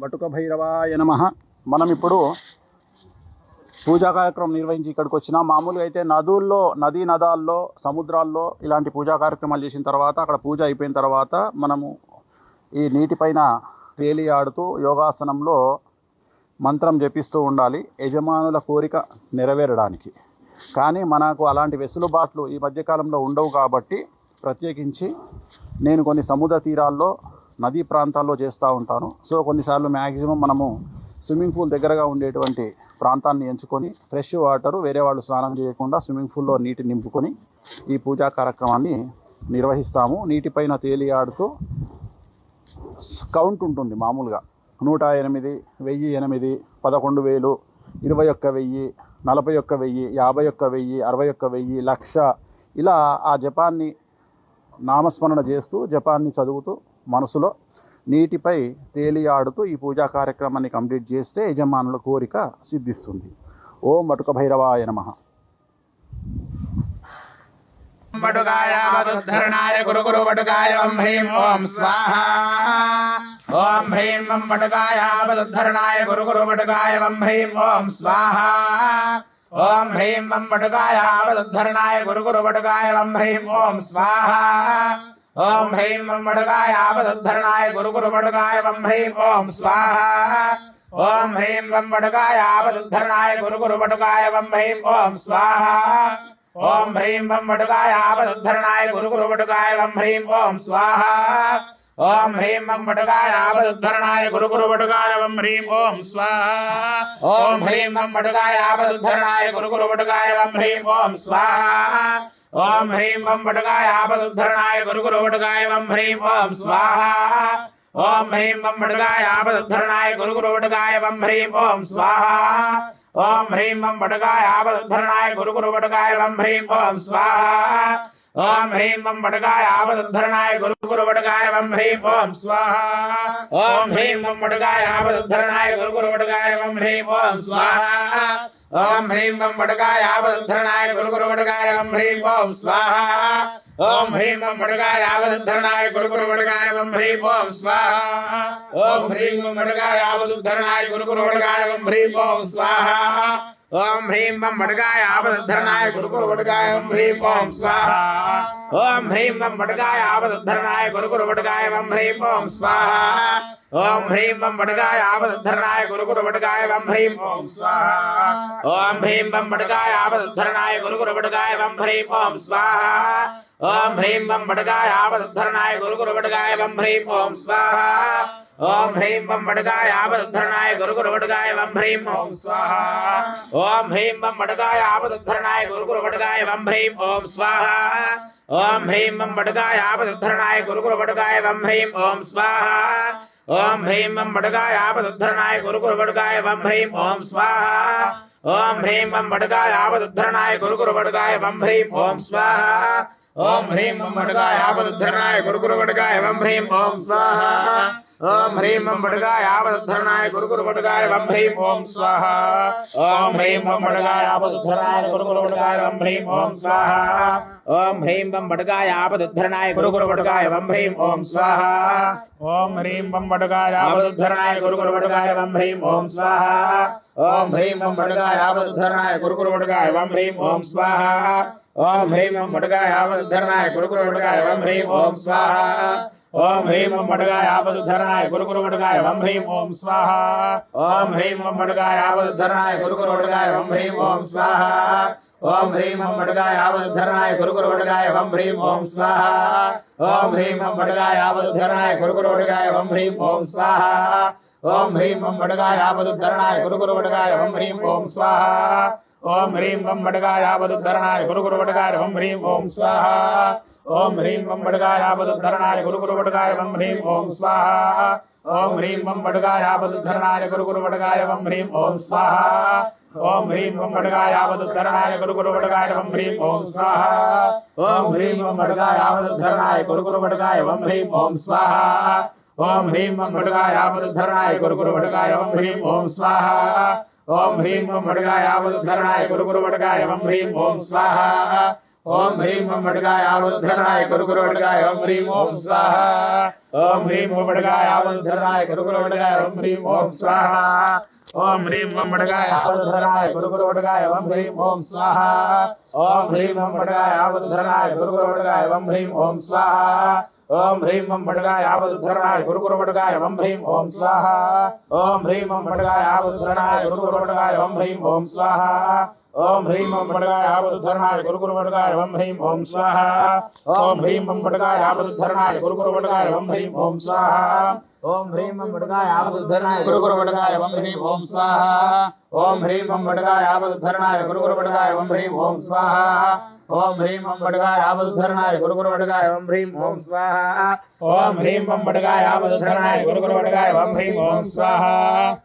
బటుక భైరవాయ నమ. మనం ఇప్పుడు పూజా కార్యక్రమం నిర్వహించి ఇక్కడికి వచ్చిన. మామూలుగా అయితే నదుల్లో నదీ నదాల్లో సముద్రాల్లో ఇలాంటి పూజా కార్యక్రమాలు చేసిన తర్వాత అక్కడ పూజ అయిపోయిన తర్వాత మనము ఈ నీటిపైన తేలి ఆడుతూ యోగాసనంలో మంత్రం జపిస్తూ ఉండాలి. యజమానుల కోరిక నెరవేరడానికి. కానీ మనకు అలాంటి వెసులుబాట్లు ఈ మధ్యకాలంలో ఉండవు కాబట్టి ప్రత్యేకించి నేను కొన్ని సముద్ర తీరాల్లో నదీ ప్రాంతాల్లో చేస్తూ ఉంటాను. సో కొన్నిసార్లు మ్యాక్సిమం మనము స్విమ్మింగ్ పూల్ దగ్గరగా ఉండేటువంటి ప్రాంతాన్ని ఎంచుకొని ఫ్రెష్ వాటర్ వేరే వాళ్ళు స్నానం చేయకుండా స్విమ్మింగ్ పూల్లో నీటి నింపుకొని ఈ పూజా కార్యక్రమాన్ని నిర్వహిస్తాము. నీటిపైన తేలి ఆడుతూ కౌంట్ ఉంటుంది మామూలుగా. నూట ఎనిమిది వెయ్యి ఎనిమిది పదకొండు వేలు ఇరవై ఒక్క వెయ్యి నలభై ఒక్క వెయ్యి యాభై ఒక్క వెయ్యి అరవై ఒక్క వెయ్యి లక్ష ఇలా ఆ జపాన్ని నామస్మరణ చేస్తూ జపాన్ని చదువుతూ మనసులో నీటిపై తేలియాడుతూ ఈ పూజా కార్యక్రమాన్ని కంప్లీట్ చేస్తే యజమానుల కోరిక సిద్ధిస్తుంది. ఓం మటుక భైరవాయ నమః. వటుకాయ గురు గురు వటుకాయ హ్రీం ఓం స్వాహ. ఓం హ్రీం వం మధుద్ధరణాయ గురు గురు వటుకాయ హ్రీం ఓం స్వాహ. ఓం హ్రీం వం వటుకాయ గురు గురు వటుకాయ వం హ్రీం. ఓం స్వాహ. ఓం హ్రీం వం వటుకాయ మధుద్ధరణాయ గురు గురు వటుకాయ వం హ్రీం. ఓం స్వాహ. ఓం హ్రీం వం వటుకాయ మధుద్ధరణాయ గురు గురు వటుకాయ వం హ్రీం. ఓం స్వాహ. ఓం హ్రీం వం వటుకాయ ఆపదుద్ధరణాయ గురు గురు వటుకాయ వం హ్రీం. ఓం స్వాహ. ओम ह्रीं मम वटुकायावदुद्धरणाय गुरु गुरु वटुकाय वम ह्रीं ओम स्वाहा। ओम ह्रीं मम वटुकायावदुद्धरणाय गुरु गुरु वटुकाय वम ह्रीं ओम स्वाहा। ओम ह्रीं मम वटुकायावदुद्धरणाय गुरु गुरु वटुकाय वम ह्रीं ओम स्वाहा। ओम ह्रीं मम वटुकायावदुद्धरणाय गुरु गुरु वटुकाय वम ह्रीं ओम स्वाहा। ओम ह्रीं मम वटुकायावदुद्धरणाय गुरु गुरु वटुकाय वम ह्रीं ओम स्वाहा। ओम ह्रीं वम वडगाय आवदुद्धरणाय गुरु गुरु वडगाय वम ह्रीं ओम स्वाहा। ओम ह्रीं वम वडगाय आवदुद्धरणाय गुरु गुरु वडगाय वम ह्रीं ओम स्वाहा। ओम ह्रीं वम वडगाय आवदुद्धरणाय गुरु गुरु वडगाय वम ह्रीं ओम स्वाहा। ओम ह्रीं वम वडगाय आवदुद्धरणाय गुरु गुरु वडगाय वम ह्रीं ओम स्वाहा। ओम ह्रीं वम वडगाय आवदुद्धरणाय गुरु गुरु वडगाय वम ह्रीं ओम स्वाहा। ఓం హ్రీం వం వడగాయ ఆపదద్ధరణాయ గురుకురు వడగాయ ఓం హ్రీం ఓం స్వాహ. ఓం హ్రీం వం వడగాయ ఆపదద్ధరణాయ గురుకురు వడగాయ ఓం హ్రీం ఓం స్వాహ. ओम ह्रीं बम बड़गाय आपद्धरणाय गुरुगुरु बटकाय बम ह्रीं। ओम स्वाहा। ओम ह्रीं बम बटकाय आपद्धरणाय गुरुगुरु बटकाय बम ह्रीं। ओम स्वाहा। ओम ह्रीं बम बड़गाय आपद्धरणाय गुरुगुरु बटकाय बम ह्रीं। ओम स्वाहा। ओम ह्रीं बम बड़गाय आपद्धरणाय गुरुगुरु बटकाय बम ह्रीं। ओम स्वाहा। ओम ह्रीं बम बडगाय आपद्धरणाय गुरुगुरु बटकाय बम ह्रीं। ओम स्वाहा। ओम ह्रीं बम बडगाय आपद्धरणाय गुरुगुरु बटकाय बम ह्रीं। ओम स्वाहा। ఓం హ్రీం వం బడుగాయ ఆపదుద్ధరణాయ గురుకురు బడుగాయ వం హ్రీం ఓం స్వాహ. ఓం హ్రీం వం బడుగాయ ఆపదుద్ధరణాయ గురుకురు బడుగాయ వం హ్రీం ఓం స్వాహ. ఓం హ్రీం వం బడుగాయ ఆపదుద్ధరణాయ గురుకురు బడుగాయ వం హ్రీం ఓం స్వాహ. ओम ह्रीं मम बटगाय आपदुद्धरणाय गुरु गुरु बटगाय वम ह्रीं ओम स्वाहा। ओम ह्रीं मम बटगाय आपदुद्धरणाय गुरु गुरु बटगाय वम ह्रीं ओम स्वाहा। ओम ह्रीं मम बटगाय आपदुद्धरणाय गुरु गुरु बटगाय वम ह्रीं ओम स्वाहा। ओम ह्रीं मम बटगाय आपदुद्धरणाय गुरु गुरु बटगाय ह्रीं ओम स्वाहा। ओम ह्रीं मम बटगाय आवधनाय गुरु गुरु बटगाय वम ह्रीं ओम स्वाहा। ओम ह्रीं मम बटगाय आवधनाय गुरु गुरु बटगाय ह्रीं ओम स्वाहा। ओम ह्रीम ओम मडगाय आपदुद्धरणाय गुरु गुरु मडगाय ओम ह्रीम ओम स्वाहा ओम ह्रीम ओम मडगाय आपदुद्धरणाय गुरु गुरु मडगाय ओम ह्रीम ओम स्वाहा ओम ह्रीम ओम मडगाय आपदुद्धरणाय गुरु गुरु मडगाय ओम ह्रीम ओम स्वाहा ओम ह्रीम ओम मडगाय आपदुद्धरणाय गुरु गुरु मडगाय ओम ह्रीम ओम स्वाहा ओम ह्रीम ओम मडगाय आपदुद्धरणाय गुरु गुरु मडगाय ओम ह्रीम ओम स्वाहा ओम ह्रीम ओम मडगाय आपदुद्धरणाय गुरु गुरु मडगाय ओम ह्रीम ओम स्वाहा ओम ह्रीं वम बडगायापदुद्धरणाय गुरु गुरु बडगाय वम ह्रीं ओम स्वाहा। ओम ह्रीं वम बडगायापदुद्धरणाय गुरु गुरु बडगाय वम ह्रीं ओम स्वाहा। ओम ह्रीं वम बडगायापदुद्धरणाय गुरु गुरु बडगाय वम ह्रीं ओम स्वाहा। ओम ह्रीं वम बडगायापदुद्धरणाय गुरु गुरु बडगाय वम ह्रीं ओम स्वाहा। ओम ह्रीं वम बडगायापदुद्धरणाय गुरु गुरु बडगाय वम ह्रीं ओम स्वाहा। ओम ह्रीं वम बडगायापदुद्धरणाय गुरु गुरु बडगाय वम ह्रीं ओम स्वाहा। ओम ह्रीम ओम मटगाय आवंधनाय गुरु गुरु भटगाय ओम ह्रीम ओम स्वाहा ओम ह्रीम ओम मटगाय आवंधनाय गुरु गुरु भटगाय ओम ह्रीम ओम स्वाहा ओम ह्रीम ओम मटगाय आवंधनाय गुरु गुरु भटगाय ओम ह्रीम ओम स्वाहा ओम ह्रीम ओम मटगाय आवंधनाय गुरु गुरु भटगाय ओम ह्रीम ओम स्वाहा ओम ह्रीम ओम मटगाय आवंधनाय गुरु गुरु भटगाय ओम ह्रीम ओम स्वाहा ओम ह्रीम ओम मटगाय आवंधनाय गुरु गुरु भटगाय ओम ह्रीम ओम स्वाहा ओम ह्रीं ओम पटकाय आपदुद्धरणाय गुरुगुरु पटकाय ओम ह्रीं ओम स्वाहा ओम ह्रीं ओम पटकाय आपदुद्धरणाय गुरुगुरु पटकाय ओम ह्रीं ओम स्वाहा ओम ह्रीं ओम पटकाय आपदुद्धरणाय गुरुगुरु पटकाय ओम ह्रीं ओम स्वाहा ओम ह्रीं ओम पटकाय आपदुद्धरणाय गुरुगुरु पटकाय ओम ह्रीं ओम स्वाहा ओम ह्रीम ओम पटकाय आपदुद्धरणाय गुरुगुरु पटकाय ओम ह्रीं ओम स्वाहा ओम ह्रीं ओम पटकाय आपदुद्धरणाय गुरुगुरु पटकाय ओम ह्रीं ओम स्वाहा